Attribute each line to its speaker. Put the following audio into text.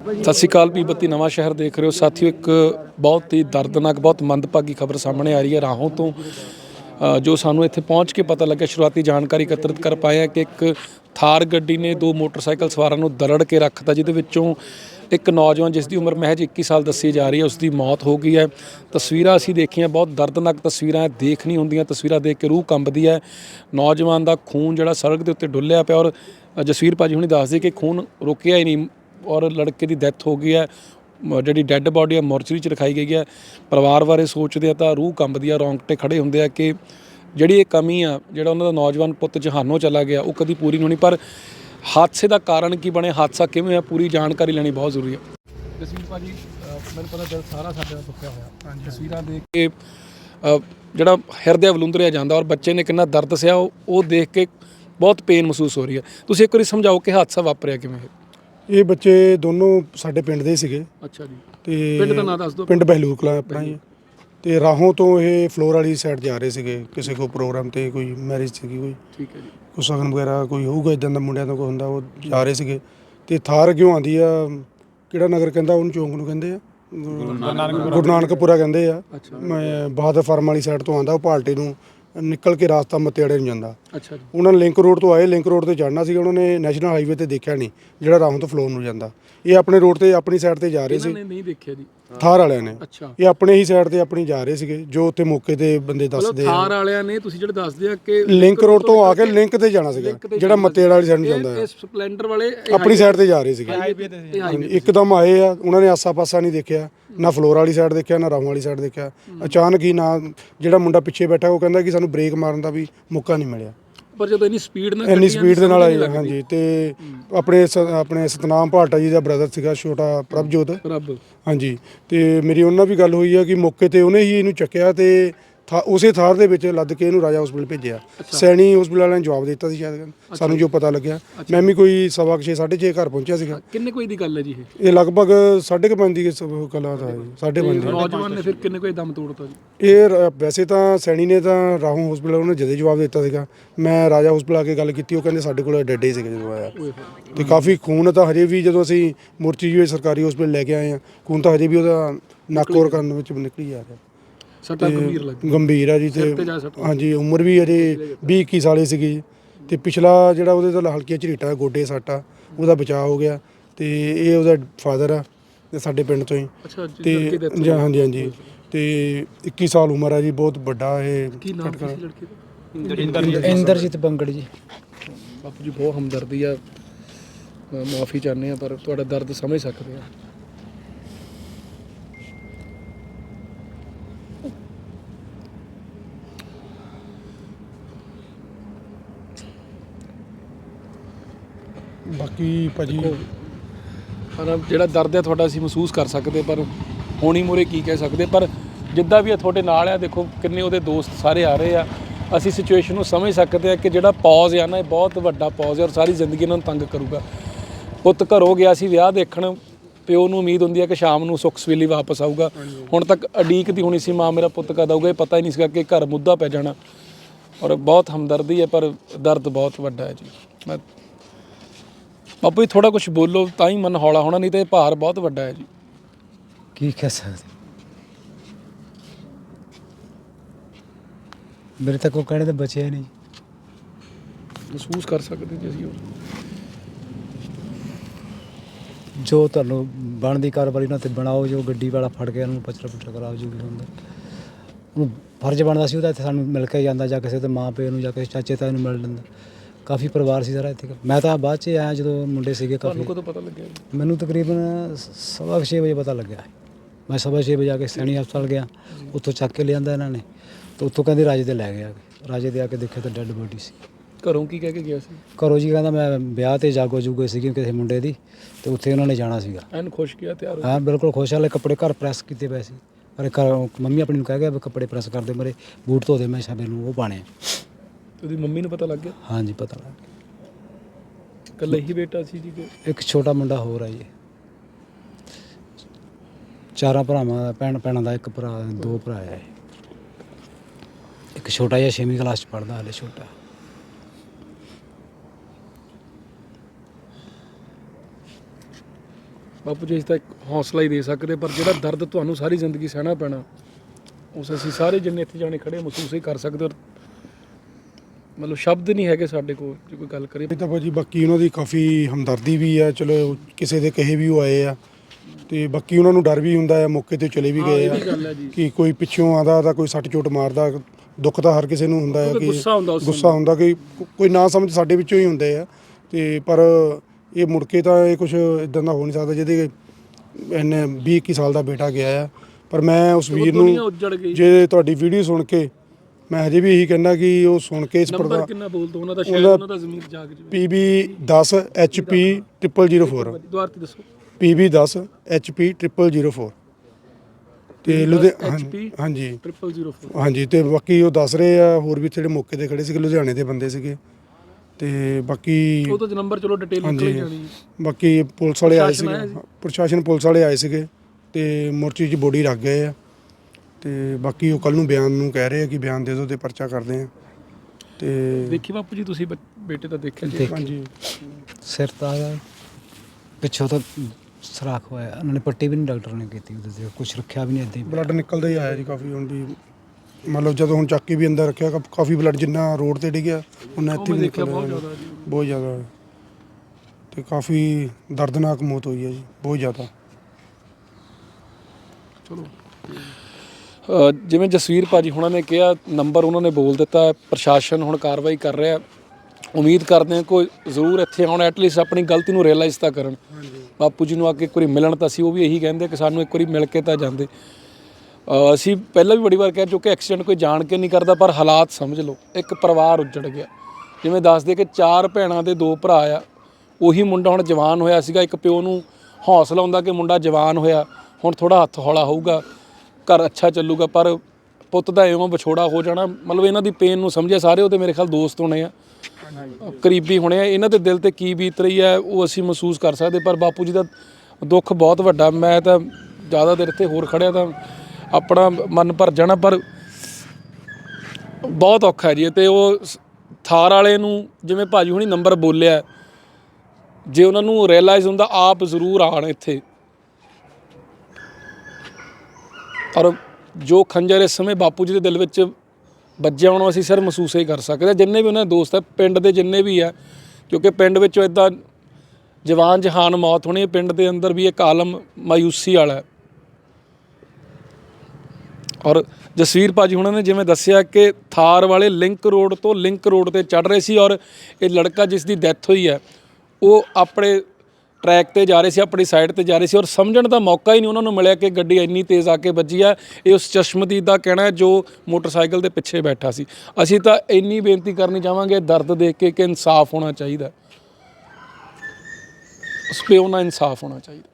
Speaker 1: ਸਤਿ ਸ਼੍ਰੀ ਅਕਾਲ ਪੀਬਤੀ ਨਵਾਂ ਸ਼ਹਿਰ ਦੇਖ ਰਹੇ ਹੋ। ਸਾਥੀਓ ਇੱਕ ਬਹੁਤ ਹੀ ਦਰਦਨਾਕ ਬਹੁਤ ਮੰਦਭਾਗੀ ਖਬਰ ਸਾਹਮਣੇ ਆ ਰਹੀ ਹੈ ਰਾਹੋਂ ਤੋਂ। ਜੋ ਸਾਨੂੰ ਇੱਥੇ ਪਹੁੰਚ ਕੇ ਪਤਾ ਲੱਗਿਆ ਸ਼ੁਰੂਆਤੀ ਜਾਣਕਾਰੀ ਇਕੱਤਰਿਤ ਕਰ ਪਾਏ ਹਾਂ ਕਿ ਇੱਕ ਥਾਰ ਗੱਡੀ ਨੇ ਦੋ ਮੋਟਰਸਾਈਕਲ ਸਵਾਰਾਂ ਨੂੰ ਦਰੜ ਕੇ ਰੱਖਤਾ ਜਿਹਦੇ ਵਿੱਚੋਂ ਇੱਕ ਨੌਜਵਾਨ ਜਿਸ ਦੀ ਉਮਰ ਮਹਿਜ 21 ਸਾਲ ਦੱਸੀ ਜਾ ਰਹੀ ਹੈ ਉਸ ਦੀ ਮੌਤ ਹੋ ਗਈ ਹੈ। ਤਸਵੀਰਾਂ ਅਸੀਂ ਦੇਖੀਆਂ ਬਹੁਤ ਦਰਦਨਾਕ ਤਸਵੀਰਾਂ ਦੇਖ ਨਹੀਂ ਹੁੰਦੀਆਂ ਤਸਵੀਰਾਂ ਦੇਖ ਕੇ ਰੂਹ ਕੰਬਦੀ ਹੈ। ਨੌਜਵਾਨ ਦਾ ਖੂਨ ਜਿਹੜਾ ਸੜਕ ਦੇ ਉੱਤੇ ਡੁੱਲਿਆ ਪਿਆ ਔਰ ਅ, ਜਸਵੀਰ ਭਾਜੀ ਹੁਣੀ ਦੱਸਦੇ ਕਿ ਖੂਨ ਰੁਕਿਆ ਹੀ ਨਹੀਂ। ਔਰ ਲੜਕੇ ਦੀ ਡੈਥ ਹੋ ਗਈ ਹੈ। ਜਿਹੜੀ ਡੈੱਡ ਬਾਡੀ ਹੈ ਮੋਰਚਰੀ ਚ ਰਖਾਈ ਗਈ ਹੈ। ਪਰਿਵਾਰ ਬਾਰੇ ਸੋਚਦੇ ਆ ਤਾਂ ਰੂਹ ਕੰਬਦੀ ਆ ਰੌਂਗਟੇ ਖੜੇ ਹੁੰਦੇ ਆ ਕਿ ਜਿਹੜੀ ਇਹ ਕਮੀ ਆ ਜਿਹੜਾ ਉਹਨਾਂ ਦਾ ਨੌਜਵਾਨ ਪੁੱਤ ਜਹਾਨੋਂ ਚਲਾ ਗਿਆ ਉਹ ਕਦੀ ਪੂਰੀ ਨਹੀਂ ਹੋਣੀ। ਪਰ ਹਾਦਸੇ ਦਾ ਕਾਰਨ ਕੀ ਬਣਿਆ ਹਾਦਸਾ ਕਿਵੇਂ ਆ ਪੂਰੀ ਜਾਣਕਾਰੀ ਲੈਣੀ ਬਹੁਤ ਜ਼ਰੂਰੀ ਹੈ ਜਸਵੀਰ ਭਾਜੀ ਮੈਨੂੰ ਪਤਾ ਦਿਲ ਸਾਰਾ ਸਾਡੇ ਦਾ ਦੁੱਖਿਆ ਹੋਇਆ। ਤਸਵੀਰਾਂ ਦੇਖ ਕੇ ਜਿਹੜਾ ਹਿਰਦੇ ਵਲੁੰਦਰਿਆ ਜਾਂਦਾ ਔਰ ਬੱਚੇ ਨੇ ਕਿੰਨਾ ਦਰਦ ਸਿਆ ਉਹ ਉਹ ਦੇਖ ਕੇ ਬਹੁਤ ਪੇਨ ਮਹਿਸੂਸ ਹੋ ਰਹੀ ਹੈ। ਤੁਸੀਂ ਇੱਕ ਵਾਰੀ ਸਮਝਾਓ ਕਿ ਹਾਦਸਾ ਵਾਪਰਿਆ ਕਿਵੇਂ
Speaker 2: ਇਹ ਬੱਚੇ ਦੋਨੋਂ ਸਾਡੇ ਪਿੰਡ ਦੇ ਸੀਗੇ।
Speaker 1: ਅੱਛਾ ਜੀ।
Speaker 2: ਤੇ
Speaker 1: ਪਿੰਡ ਦਾ ਨਾਂ ਦੱਸ ਦਿਓ।
Speaker 2: ਪਿੰਡ ਬਹਿਲੂਰ ਕਲਾਂ ਆਪਣਾ ਹੀ ਹੈ। ਤੇ ਰਾਹੋਂ ਤੋਂ ਇਹ ਫਲੋਰ ਵਾਲੀ ਸਾਈਡ ਜਾ ਰਹੇ ਸੀਗੇ। ਕਿਸੇ ਕੋ ਪ੍ਰੋਗਰਾਮ ਤੇ ਕੋਈ ਮੈਰਿਜ ਸੀਗੀ ਕੋਈ।
Speaker 1: ਠੀਕ ਹੈ ਜੀ।
Speaker 2: ਕੋਈ ਸਗਨ ਵਗੈਰਾ ਕੋਈ ਹੋਊਗਾ ਇਦਾਂ ਦਾ ਮੁੰਡਿਆਂ ਦਾ ਕੋਈ ਹੁੰਦਾ ਉਹ ਜਾ ਰਹੇ ਸੀਗੇ। ਤੇ ਥਾਰ ਕਿਉਂ ਆਂਦੀ ਆ? ਕਿਹੜਾ ਨਗਰ ਕਹਿੰਦਾ? ਉਹਨੂੰ ਚੌਂਕ ਨੂੰ ਕਹਿੰਦੇ ਆ। ਗੁਰੂ ਨਾਨਕਪੁਰਾ ਕਹਿੰਦੇ ਆ।
Speaker 1: ਅੱਛਾ।
Speaker 2: ਮੈਂ ਬਹਾਦਰ ਫਾਰਮ ਵਾਲੀ ਸਾਈਡ ਤੋਂ ਆਂਦਾ ਉਹ ਪਾਲਟੀ ਨੂੰ। ਨਿਕਲ ਕੇ ਰਾਸਤਾ ਮੱਤੇੜੇ ਨੂੰ ਜਾਂਦਾ।
Speaker 1: ਅੱਛਾ ਜੀ।
Speaker 2: ਉਹਨਾਂ ਨੇ ਲਿੰਕ ਰੋਡ ਤੋਂ ਆਏ ਲਿੰਕ ਰੋਡ ਤੇ ਚੜਨਾ ਸੀਗਾ ਉਹਨਾਂ ਨੇ ਨੈਸ਼ਨਲ ਹਾਈਵੇ ਤੇ ਦੇਖਿਆ ਨਹੀਂ ਜਿਹੜਾ ਰਾਹੋਂ ਤੋਂ ਫਲੋਰ ਨੂੰ ਜਾਂਦਾ। ਇਹ ਆਪਣੇ ਰੋਡ ਤੇ ਆਪਣੀ ਸਾਈਡ ਤੇ ਜਾ ਰਹੇ
Speaker 1: ਇਹਨਾਂ
Speaker 2: ਸੀ।
Speaker 1: ਨੇ ਨਹੀਂ ਦੇਖਿਆ ਜੀ।
Speaker 2: ਥਾਰ ਵਾਲਿਆਂ ਨੇ।
Speaker 1: ਅੱਛਾ।
Speaker 2: ਇਹ ਆਪਣੇ ਹੀ ਸਾਈਡ ਤੇ ਆਪਣੀ ਜਾ ਰਹੇ ਸੀਗੇ ਜੋ ਉੱਥੇ ਮੌਕੇ ਤੇ ਬੰਦੇ ਦੱਸਦੇ ਆ।
Speaker 1: ਥਾਰ ਵਾਲਿਆਂ ਨੇ ਤੁਸੀਂ ਜਿਹੜੇ ਦੱਸਦੇ ਆ ਕਿ
Speaker 2: ਲਿੰਕ ਰੋਡ ਤੋਂ ਆ ਕੇ ਲਿੰਕ ਤੇ ਜਾਣਾ ਸੀਗਾ ਜਿਹੜਾ ਮੱਤੇੜ ਵਾਲੀ ਸਾਈਡ ਨੂੰ ਜਾਂਦਾ ਹੈ।
Speaker 1: ਇਹ ਸਪਲੈਂਡਰ ਵਾਲੇ
Speaker 2: ਆਪਣੀ ਸਾਈਡ ਤੇ ਜਾ ਰਹੇ ਸੀਗੇ। ਇੱਕਦਮ ਆਏ ਆ ਉਹਨਾਂ ਨੇ ਆਸਾ ਪਾਸਾ ਨਹੀਂ ਦੇਖਿਆ ਨਾ ਫਲੋਰ ਵਾਲੀ ਸਾਈਡ ਦੇਖਿਆ ਨਾ ਰਾਹੋਂ ਵਾਲੀ ਸਾਈਡ ਦੇਖਿਆ। ਅਚਾਨਕ ਹੀ ਨਾ ਜਿਹੜਾ ਮੁੰਡਾ ਪਿੱਛੇ ਬੈਠਾ ਉਹ ਕਹਿੰਦਾ ਕਿ ਸਾਨੂੰ ਬ੍ਰੇਕ ਮਾਰਨ ਦਾ ਵੀ ਮੌਕਾ ਨਹੀਂ ਮਿਲਿਆ।
Speaker 1: ਪਰ ਜਦੋਂ ਇੰਨੀ ਸਪੀਡ ਨਾਲ
Speaker 2: ਇੰਨੀ ਸਪੀਡ ਦੇ ਨਾਲ
Speaker 1: ਸਮਝ
Speaker 2: ਆਏ
Speaker 1: ਨਹੀਂ ਲੱਗਦੀ।
Speaker 2: ਹਾਂਜੀ ਤੇ ਆਪਣੇ ਸ- ਆਪਣੇ ਸਤਨਾਮ ਭਾਟਾ ਜੀ ਦਾ ਬ੍ਰਦਰ ਸੀਗਾ ਛੋਟਾ ਪ੍ਰਭਜੋਤ।
Speaker 1: ਰੱਬ
Speaker 2: ਹਾਂਜੀ ਤੇ ਮੇਰੀ ਉਹਨਾਂ ਵੀ ਗੱਲ ਹੋਈ ਆ ਕਿ ਮੌਕੇ ਤੇ ਉਹਨੇ ਹੀ ਇਹਨੂੰ ਚੱਕਿਆ ਤੇ ਥਾ- ਉਸੇ ਥਾਰ ਦੇ ਵਿੱਚ ਲੱਦ ਕੇ ਇਹਨੂੰ ਰਾਜਾ ਹਸਪੀਟਲ ਭੇਜਿਆ। ਸੈਣੀ ਹਸਪੀਟਲ ਵਾਲਿਆਂ ਨੇ ਜਵਾਬ ਦਿੱਤਾ ਸੀ ਸ਼ਾਇਦ। ਸਾਨੂੰ ਜੋ ਪਤਾ ਲੱਗਿਆ। ਮੈਂ ਵੀ ਕੋਈ ਸਵਾ ਕੁ ਛੇ, ਸਾਢੇ 6:30 ਘਰ ਪਹੁੰਚਿਆ ਸੀਗਾ।
Speaker 1: ਕਿੰਨੇ ਕੋਈ ਦੀ ਗੱਲ ਹੈ ਜੀ ਇਹ?
Speaker 2: ਇਹ ਲਗਭਗ 5:30 ਦੀ ਕਲਾ ਦਾ ਹੈ। ਜੀ, ਸਾਢੇ ਪੰਜ ਦੀ।
Speaker 1: ਨੌਜਵਾਨ ਨੇ ਫਿਰ ਕਿੰਨੇ ਕੋਈ ਦਮ ਤੋੜਤਾ ਜੀ?
Speaker 2: ਇਹ ਵੈਸੇ ਤਾਂ ਸੈਣੀ ਨੇ ਤਾਂ ਰਾਹੋਂ ਹਸਪੀਟਲ ਉਹਨੇ ਜਦੇ ਜਵਾਬ ਦਿੱਤਾ ਸੀਗਾ। ਮੈਂ ਰਾਜਾ ਹਸਪੀਟਲ ਆ ਕੇ ਗੱਲ ਕੀਤੀ ਉਹ ਕਹਿੰਦੇ ਸਾਡੇ ਕੋਲ ਡੈਡੇ ਹੀ ਸੀਗੇ ਜਦੋਂ ਆਇਆ। ਤੇ ਕਾਫੀ ਖੂਨ ਤਾਂ ਹਜੇ ਵੀ ਜਦੋਂ ਅਸੀਂ ਮੂਰਤੀ ਜੀ ਸਰਕਾਰੀ ਹਸਪੀਟਲ ਲੈ ਕੇ ਆਏ ਆ ਖੂਨ ਤਾਂ ਹਜੇ ਵੀ ਉਹਦਾ ਨੱਕ ਔਰ ਕੰਨ ਵਿੱਚ ਨਿਕਲੀ ਜਾ ਰਿਹਾ
Speaker 1: ਸੱਟਾ ਗੰਭੀਰ ਲੱਗੀ
Speaker 2: ਗੰਭੀਰ ਆ ਜੀ
Speaker 1: ਸਿਰ ਤੇ
Speaker 2: ਤੇ
Speaker 1: ਜਾ ਸੱਟ
Speaker 2: ਹਾਂਜੀ ਉਮਰ ਵੀ ਅਜੇ 20 21 ਸਾਲੇ ਸੀਗੀ ਤੇ ਪਿਛਲਾ ਜਿਹੜਾ ਉਹਦੇ ਤੋਂ ਹਲਕੀਆਂ ਝਰੀਟਾ ਗੋਡੇ ਸੱਟਾ ਉਹਦਾ ਬਚਾਅ ਹੋ ਗਿਆ ਤੇ ਇਹ ਉਹਦਾ ਫਾਦਰ ਆ ਤੇ ਸਾਡੇ ਪਿੰਡ ਤੋਂ ਹੀ।
Speaker 1: ਅੱਛਾ ਜੀ
Speaker 2: ਤੇ
Speaker 1: ਦੇ
Speaker 2: ਹਾਂਜੀ ਹਾਂਜੀ। ਤੇ 21 ਸਾਲ ਉਮਰ ਆ ਜੀ ਬਹੁਤ ਵੱਡਾ ਇਹ
Speaker 1: ਕੀ ਨਾਮ ਸੀ ਇਸ ਲੜਕੇ ਦਾ?
Speaker 3: ਇੰਦਰਜੀਤ ਬੰਗੜ ਜੀ।
Speaker 1: ਬਾਪੂ ਜੀ ਬਹੁਤ ਹਮਦਰਦੀ ਆ। ਮਾਫੀ ਚਾਹੁੰਦੇ ਆ ਪਰ ਤੁਹਾਡਾ ਦਰਦ ਸਮਝ ਸਕਦੇ ਆ
Speaker 2: ਬਾਕੀ ਭਾਜੀ
Speaker 1: ਪਰ ਜਿਹੜਾ ਦਰਦ ਹੈ ਤੁਹਾਡਾ ਅਸੀਂ ਮਹਿਸੂਸ ਕਰ ਸਕਦੇ ਪਰ ਹੋਣੀ ਮੂਰੇ ਕੀ ਕਹਿ ਸਕਦੇ? ਪਰ ਜਿੱਦਾਂ ਵੀ ਆ ਤੁਹਾਡੇ ਨਾਲ ਆ ਦੇਖੋ ਕਿੰਨੇ ਉਹਦੇ ਦੋਸਤ ਸਾਰੇ ਆ ਰਹੇ ਆ। ਅਸੀਂ ਸਿਚੁਏਸ਼ਨ ਨੂੰ ਸਮਝ ਸਕਦੇ ਆ ਕਿ ਜਿਹੜਾ ਪੌਜ਼ ਆ ਨਾ ਇਹ ਬਹੁਤ ਵੱਡਾ ਪੌਜ਼ ਹੈ ਔਰ ਸਾਰੀ ਜ਼ਿੰਦਗੀ ਇਹਨਾਂ ਨੂੰ ਤੰਗ ਕਰੂਗਾ। ਪੁੱਤ ਘਰੋਂ ਗਿਆ ਸੀ ਵਿਆਹ ਦੇਖਣ ਪਿਓ ਨੂੰ ਉਮੀਦ ਹੁੰਦੀ ਹੈ ਕਿ ਸ਼ਾਮ ਨੂੰ ਸੁੱਖ ਸਵੇਲੀ ਵਾਪਸ ਆਊਗਾ। ਹੁਣ ਤੱਕ ਅਡੀਕ ਦੀ ਹੋਣੀ ਸੀ ਮਾਂ ਮੇਰਾ ਪੁੱਤ ਕਦ ਆਊਗਾ ਇਹ ਪਤਾ ਹੀ ਨਹੀਂ ਸੀਗਾ ਕਿ ਘਰ ਮੁੱਦਾ ਪੈ ਜਾਣਾ। ਔਰ ਬਹੁਤ ਹਮਦਰਦੀ ਹੈ ਪਰ ਦਰਦ ਬਹੁਤ ਵੱਡਾ ਹੈ ਜੀ। ਮੈਂ ਬਾਪੂ ਜੀ ਥੋੜਾ ਕੁਝ ਬੋਲੋ ਤਾਂ ਹੀ ਮਨ ਹੌਲਾ ਹੋਣਾ ਨਹੀਂ ਤੇ ਭਾਰ ਬਹੁਤ ਵੱਡਾ ਹੈ ਜੀ।
Speaker 3: ਕੀ ਕਹਿ ਸਕਦੇ? ਮੇਰੇ ਤਾਂ ਕੋਈ ਕਹਿਣੇ ਤਾਂ ਬਚਿਆ ਨਹੀਂ
Speaker 1: ਮਹਿਸੂਸ ਕਰ ਸਕਦੇ ਜੀ ਅਸੀਂ ਉਹ
Speaker 3: ਜੋ ਤੁਹਾਨੂੰ ਬਣਦੀ ਕਾਰਵਾਈ ਉਹਨਾਂ ਤੇ ਬਣਾਓ ਜੋ ਗੱਡੀ ਵਾਲਾ ਫੜ ਕੇ ਉਹਨੂੰ ਪਚਰਾ ਪੁਚਰਾ ਕਰਾਓ ਜੋ ਵੀ ਹੁੰਦਾ। ਉਹਨੂੰ ਫਰਜ਼ ਬਣਦਾ ਸੀ ਉਹਦਾ ਇੱਥੇ ਸਾਨੂੰ ਮਿਲ ਕੇ ਜਾਂਦਾ ਜਾਂ ਕਿਸੇ ਦੇ ਮਾਂ ਪਿਓ ਨੂੰ ਜਾਂ ਕਿਸੇ ਚਾਚੇ ਤਾਏ ਨੂੰ ਮਿਲ ਲੈਂਦਾ। ਕਾਫੀ ਪਰਿਵਾਰ ਸੀ ਸਾਰਾ ਇੱਥੇ ਮੈਂ ਤਾਂ ਬਾਅਦ ਚ ਆਇਆ ਜਦੋਂ ਮੁੰਡੇ ਸੀਗੇ ਕਾਫੀ।
Speaker 1: ਤੁਹਾਨੂੰ ਕਦੋਂ ਪਤਾ ਲੱਗਿਆ? ਜੀ?
Speaker 3: ਮੈਨੂੰ ਤਕਰੀਬਨ ਸਵਾ ਕੁ ਛੇ ਵਜੇ ਪਤਾ ਲੱਗਿਆ। ਮੈਂ ਸਵਾ ਛੇ ਵਜੇ ਆ ਕੇ ਸੈਣੀ ਹਸਪਤਾਲ ਗਿਆ। ਉੱਥੋਂ ਚੱਕ ਕੇ ਲਿਆਂਦਾ ਇਹਨਾਂ ਨੇ। ਤੇ ਉੱਥੋਂ ਕਹਿੰਦੇ ਰਾਜੇ ਦੇ ਲੈ ਗਿਆ ਰਾਜੇ ਦੇ ਆ ਕੇ ਦੇਖਿਆ ਤਾਂ ਡੈੱਡ ਬੋਡੀ ਸੀ।
Speaker 1: ਘਰੋਂ ਕੀ ਕਹਿ ਕੇ ਗਿਆ ਸੀ?
Speaker 3: ਘਰੋਂ ਜੀ ਕਹਿੰਦਾ ਮੈਂ ਵਿਆਹ ਤੇ ਜਾਗੋ ਜੂਗੋ ਸੀਗੀ ਕਿਸੇ ਮੁੰਡੇ ਦੀ। ਤੇ ਉੱਥੇ ਉਹਨਾਂ ਨੇ ਜਾਣਾ ਸੀਗਾ।
Speaker 1: ਐਨ ਖੁਸ਼ ਗਿਆ ਤਿਆਰ ਹੋ
Speaker 3: ਹਾਂ ਬਿਲਕੁਲ ਖੁਸ਼ ਵਾਲੇ ਕੱਪੜੇ ਘਰ ਪ੍ਰੈਸ ਕੀਤੇ ਪਏ ਸੀ। ਪਰ ਘਰ ਮੰਮੀ ਆਪਣੀ ਨੂੰ ਕਹਿ ਗਿਆ ਵੀ ਕੱਪੜੇ ਪ੍ਰੈਸ ਕਰਦੇ ਮੇਰੇ ਬੂਟ ਧੋ ਦੇ ਮੈਂ ਸ਼ਾਬੇ ਨੂੰ ਉਹ ਪਾਣੇ ਆ।
Speaker 1: ਉਹਦੀ ਮੰਮੀ ਨੂੰ ਪਤਾ ਲੱਗ ਗਿਆ?
Speaker 3: ਹਾਂਜੀ ਪਤਾ ਲੱਗ ਗਿਆ।
Speaker 1: ਇਕੱਲੇ ਹੀ ਬੇਟਾ ਸੀ ਜੀ
Speaker 3: ਇੱਕ ਛੋਟਾ ਮੁੰਡਾ ਹੋਰ ਆ ਜੀ। ਚਾਰਾਂ ਭਰਾਵਾਂ ਦਾ ਭੈਣ ਭੈਣਾਂ ਦਾ ਇੱਕ ਭਰਾ ਦੋ ਭਰਾ ਆ ਇਹ। ਇੱਕ ਛੋਟਾ ਜਿਹਾ ਛੇਵੀਂ ਕਲਾਸ ਚ ਪੜਦਾ ਹਲੇ ਛੋਟਾ।
Speaker 1: ਬਾਪੂ ਜੀ ਅਸੀਂ ਤਾਂ ਇੱਕ ਹੌਸਲਾ ਹੀ ਦੇ ਸਕਦੇ ਪਰ ਜਿਹੜਾ ਦਰਦ ਤੁਹਾਨੂੰ ਸਾਰੀ ਜ਼ਿੰਦਗੀ ਸਹਿਣਾ ਪੈਣਾ ਉਸ ਅਸੀਂ ਸਾਰੇ ਜਿੰਨੇ ਇੱਥੇ ਜਾਣੇ ਖੜੇ ਮਹਿਸੂਸ ਹੀ ਕਰ ਸਕਦੇ ਔਰ ਮਤਲਬ ਸ਼ਬਦ ਨਹੀਂ ਹੈਗੇ ਸਾਡੇ ਕੋਲ ਜੇ ਕੋਈ ਗੱਲ ਕਰੇ
Speaker 2: ਇਹ ਤਾਂ ਭਾਜੀ ਬਾਕੀ ਉਹਨਾਂ ਦੀ ਕਾਫੀ ਹਮਦਰਦੀ ਵੀ ਆ ਚਲੋ ਕਿਸੇ ਦੇ ਕਹੇ ਵੀ ਉਹ ਆਏ ਆ। ਤੇ ਬਾਕੀ ਉਹਨਾਂ ਨੂੰ ਡਰ ਵੀ ਹੁੰਦਾ ਆ ਮੌਕੇ ਤੇ ਚਲੇ ਵੀ ਗਏ ਆ। ਕਿ ਕੋਈ ਪਿੱਛੋਂ ਆਦਾ ਤਾਂ ਕੋਈ ਸੱਟ ਚੋਟ ਮਾਰਦਾ ਦੁੱਖ ਤਾਂ ਹਰ ਕਿਸੇ ਨੂੰ ਹੁੰਦਾ ਹੈ ਕਿ
Speaker 1: ਗੁੱਸਾ ਹੁੰਦਾ
Speaker 2: ਕਿ ਕੋਈ ਨਾ ਸਮਝ ਸਾਡੇ ਵਿੱਚੋਂ ਹੀ ਹੁੰਦੇ ਆ। ਤੇ ਪਰ ਇਹ ਮੁੜ ਕੇ ਤਾਂ ਇਹ ਕੁਝ ਇਦਾਂ ਦਾ ਹੋ ਨਹੀਂ ਸਕਦਾ ਜਿਹਦੇ ਇਹਨੇ 20 21 ਸਾਲ ਦਾ ਬੇਟਾ ਗਿਆ ਆ। ਪਰ ਮੈਂ ਉਸ ਵੀਰ ਨੂੰ ਜੇ ਤੁਹਾਡੀ ਵੀਡੀਓ ਸੁਣ ਕੇ ਮੈਂ ਹਜੇ ਵੀ ਇਹੀ ਕਹਿੰਦਾ ਕਿ ਉਹ ਸੁਣ ਕੇ ਇਸ
Speaker 1: ਨੰਬਰ
Speaker 2: ਪ੍ਰਕਾਰ
Speaker 1: ਕਿੰਨਾ ਬੋਲ ਦੋ ਉਹਨਾਂ ਦਾ ਸ਼ਾਇਦ ਉਹਨਾਂ ਦਾ ਜ਼ਮੀਰ ਜਾਗ ਜਾਵੇ।
Speaker 2: PB 10 HP 0004
Speaker 1: ਦੁਆਰ ਤੇ ਦੱਸੋ।
Speaker 2: PB 10 HP 0004 ਤੇ ਲੁਧਿਆਣਾ
Speaker 1: HP
Speaker 2: ਹਾਂਜੀ
Speaker 1: 0004
Speaker 2: ਹਾਂਜੀ ਤੇ ਬਾਕੀ ਉਹ ਦੱਸ ਰਹੇ ਆ ਹੋਰ ਵੀ ਜਿਹੜੇ ਮੌਕੇ ਤੇ ਖੜੇ ਸੀਗੇ ਲੁਧਿਆਣੇ ਦੇ ਬੰਦੇ ਸੀਗੇ। ਤੇ ਬਾਕੀ
Speaker 1: ਉਹ ਤਾਂ ਨੰਬਰ ਚਲੋ ਡਿਟੇਲ ਨਿਕਲ ਹੀ
Speaker 2: ਹਾਂਜੀ
Speaker 1: ਜਾਣੀ। ਹੈ।
Speaker 2: ਬਾਕੀ ਪੁਲਿਸ ਵਾਲੇ ਆਏ
Speaker 1: ਪ੍ਰਸ਼ਾਸਨ
Speaker 2: ਸੀਗੇ।
Speaker 1: ਆਇਆ ਸੀ?
Speaker 2: ਪ੍ਰਸ਼ਾਸਨ ਪੁਲਿਸ ਵਾਲੇ ਆਏ ਸੀਗੇ ਤੇ ਮੋਰਚੀ 'ਚ ਬੋਡੀ ਰੱਖ ਗਏ ਆ। ਤੇ ਬਾਕੀ ਉਹ ਕੱਲ ਨੂੰ ਬਿਆਨ ਨੂੰ ਕਹਿ ਰਹੇ ਆ ਕਿ ਬਿਆਨ ਦੇ ਦਿਓ ਤੇ ਪਰਚਾ ਕਰਦੇ ਆ। ਤੇ
Speaker 1: ਦੇਖੀ ਬਾਪੂ ਜੀ ਤੁਸੀਂ ਬੇਟੇ ਤਾਂ ਦੇਖਿਆ ਜੀ?
Speaker 3: ਦੇਖ-
Speaker 2: ਹਾਂਜੀ।
Speaker 3: ਸਿਰ ਤਾਂ ਹੈਗਾ ਪਿੱਛੋਂ ਤਾਂ ਸਰਾਖ ਹੋਇਆ। ਉਹਨਾਂ ਨੇ ਪੱਟੀ ਵੀ ਨਹੀਂ ਡਾਕਟਰ ਨੇ ਕੀਤੀ ਉਹਦੇ ਤੇ। ਕੁਝ ਰੱਖਿਆ ਵੀ ਨਹੀਂ ਏਦਾਂ ਹੀ।
Speaker 2: ਬਲੱਡ ਨਿਕਲਦਾ ਹੀ ਆਇਆ ਜੀ ਕਾਫੀ। ਹੁਣ ਵੀ ਮਤਲਬ ਜਦੋਂ ਹੁਣ ਚੱਕ ਕੇ ਵੀ ਅੰਦਰ ਰੱਖਿਆ ਕਾ- ਕਾਫੀ ਬਲੱਡ ਜਿੰਨਾ ਰੋਡ ਤੇ ਡਿੱਗਿਆ ਉਹਨਾਂ
Speaker 1: ਉਹ
Speaker 2: ਇੱਥੇ
Speaker 1: ਮੈਂ
Speaker 2: ਵੀ
Speaker 1: ਦੇਖਿਆ
Speaker 2: ਨਿਕਲਿਆ
Speaker 1: ਬਹੁਤ ਜ਼ਿਆਦਾ ਜੀ।
Speaker 2: ਬਹੁਤ ਜ਼ਿਆਦਾ। ਤੇ ਕਾਫੀ ਦਰਦਨਾਕ ਮੌਤ ਹੋਈ ਹੈ ਜੀ। ਬਹੁਤ ਜ਼ਿਆਦਾ।
Speaker 1: ਚਲੋ। ਜਿਵੇਂ ਜਸਵੀਰ ਭਾਜੀ ਹੁਣਾਂ ਨੇ ਕਿਹਾ ਨੰਬਰ ਉਹਨਾਂ ਨੇ ਬੋਲ ਦਿੱਤਾ ਹੈ, ਪ੍ਰਸ਼ਾਸਨ ਹੁਣ ਕਾਰਵਾਈ ਕਰ ਰਿਹਾ। ਉਮੀਦ ਕਰਦੇ ਹਾਂ ਕੋਈ ਜ਼ਰੂਰ ਇੱਥੇ ਆਉਣ ਐਟਲੀਸਟ ਆਪਣੀ ਗਲਤੀ ਨੂੰ ਰਿਅਲਾਈਜ਼ ਤਾਂ ਕਰਨ। ਬਾਪੂ ਜੀ ਨੂੰ ਆ ਕੇ ਇੱਕ ਵਾਰੀ ਮਿਲਣ ਤਾਂ ਸੀ ਉਹ ਵੀ ਇਹੀ ਕਹਿੰਦੇ ਕਿ ਸਾਨੂੰ ਇੱਕ ਵਾਰੀ ਮਿਲ ਕੇ ਤਾਂ ਜਾਂਦੇ। ਅਸੀਂ ਪਹਿਲਾਂ ਵੀ ਬੜੀ ਵਾਰ ਕਿਹਾ ਚੁੱਕੇ ਐਕਸੀਡੈਂਟ ਕੋਈ ਜਾਣ ਕੇ ਨਹੀਂ ਕਰਦਾ ਪਰ ਹਾਲਾਤ ਸਮਝ ਲਓ ਇੱਕ ਪਰਿਵਾਰ ਉੱਜੜ ਗਿਆ। ਜਿਵੇਂ ਦੱਸਦੇ ਕਿ ਚਾਰ ਭੈਣਾਂ ਦੇ ਦੋ ਭਰਾ ਆ ਉਹੀ ਮੁੰਡਾ ਹੁਣ ਜਵਾਨ ਹੋਇਆ ਸੀਗਾ ਇੱਕ ਪਿਓ ਨੂੰ ਹੌਸਲਾ ਹੁੰਦਾ ਕਿ ਮੁੰਡਾ ਜਵਾਨ ਹੋਇਆ ਹੁਣ ਥੋੜਾ ਹੱਥ ਹੌਲਾ ਹੋਊਗਾ। ਘਰ ਅੱਛਾ ਚੱਲੂਗਾ, ਪਰ ਪੁੱਤ ਦਾ ਐਵੇਂ ਵਿਛੋੜਾ ਹੋ ਜਾਣਾ, ਮਤਲਬ ਇਹਨਾਂ ਦੀ ਪੇਨ ਨੂੰ ਸਮਝਿਆ, ਸਾਰੇ ਉਹ ਉਹਦੇ ਮੇਰੇ ਖਿਆਲ ਦੋਸਤ ਹੋਣੇ ਆ, ਕਰੀਬੀ ਹੋਣੇ ਆ, ਇਹਨਾਂ ਦੇ ਦਿਲ ਤੇ ਕੀ ਬੀਤ ਰਹੀ ਹੈ, ਉਹ ਅਸੀਂ ਮਹਿਸੂਸ ਕਰ ਸਕਦੇ, ਪਰ ਬਾਪੂ ਜੀ ਦਾ ਦੁੱਖ ਬਹੁਤ ਵੱਡਾ, ਮੈਂ ਤਾਂ ਜ਼ਿਆਦਾ ਦੇਰ ਇੱਥੇ ਹੋਰ ਖੜਿਆ ਤਾਂ ਆਪਣਾ ਮਨ ਭਰ ਜਾਣਾ, ਪਰ ਬਹੁਤ ਔਖਾ ਹੈ ਜੀ ਇਹ ਤੇ ਉਹ ਸ- ਥਾਰ ਵਾਲੇ ਨੂੰ ਜਿਵੇਂ ਭਾਜੀ ਹੁਣੀ ਨੰਬਰ ਬੋਲਿਆ, ਜੇ ਉਹਨਾਂ ਨੂੰ ਰਿਅਲਾਈਜ਼ ਹੁੰਦਾ, ਆਪ ਜ਼ਰੂਰ ਆਣ ਇੱਥੇ। ਔਰ ਜੋ ਖੰਜਰ ਇਸ ਸਮੇਂ ਬਾਪੂ ਜੀ ਦੇ ਦਿਲ ਵਿੱਚ ਵੱਜਿਆ ਹੋਣਾ, ਅਸੀਂ ਸਿਰ ਮਹਿਸੂਸ ਹੀ ਕਰ ਸਕਦੇ। ਜਿੰਨੇ ਵੀ ਉਹਨਾਂ ਦੇ ਦੋਸਤ ਹੈ, ਪਿੰਡ ਦੇ ਜਿੰਨੇ ਵੀ ਹੈ, ਕਿਉਂਕਿ ਪਿੰਡ ਵਿੱਚੋਂ ਇਦਾਂ ਜਵਾਨ ਜਹਾਨ ਮੌਤ ਹੋਣੀ ਹੈ, ਪਿੰਡ ਦੇ ਅੰਦਰ ਵੀ ਇੱਕ ਆਲਮ ਮਾਯੂਸੀ ਵਾਲਾ ਹੈ। ਔਰ ਜਸਵੀਰ ਭਾਜੀ ਹੁਣਾਂ ਨੇ ਜਿਵੇਂ ਦੱਸਿਆ ਕਿ ਥਾਰ ਵਾਲੇ ਲਿੰਕ ਰੋਡ ਤੋਂ ਲਿੰਕ ਰੋਡ ਤੇ ਚੜ ਰਹੇ ਸੀ ਔਰ ਇਹ ਲੜਕਾ ਜਿਸ ਦੀ ਡੈਥ ਹੋਈ ਹੈ, ਉਹ ਆਪਣੇ ਟਰੈਕ ਤੇ ਜਾ ਰਹੇ ਸੀ, ਆਪਣੀ ਸਾਈਡ ਤੇ ਜਾ ਰਹੇ ਸੀ ਔਰ ਸਮਝਣ ਦਾ ਮੌਕਾ ਹੀ ਨਹੀਂ ਉਹਨਾਂ ਨੂੰ ਮਿਲਿਆ ਕਿ ਗੱਡੀ ਇੰਨੀ ਤੇਜ਼ ਆ ਕੇ ਵੱਜੀ ਆ ਇਹ ਉਸ ਚਸ਼ਮਦੀਦ ਦਾ ਕਹਿਣਾ ਹੈ ਜੋ ਮੋਟਰਸਾਈਕਲ ਦੇ ਪਿੱਛੇ ਬੈਠਾ ਸੀ। ਅਸੀਂ ਤਾਂ ਇੰਨੀ ਬੇਨਤੀ ਕਰਨੀ ਚਾਹਾਂਗੇ, ਦਰਦ ਦੇਖ ਕੇ ਕਿ ਇਨਸਾਫ ਹੋਣਾ ਚਾਹੀਦਾ ਉਸ ਪਿਓ ਨਾਲ ਇਨਸਾਫ ਹੋਣਾ ਚਾਹੀਦਾ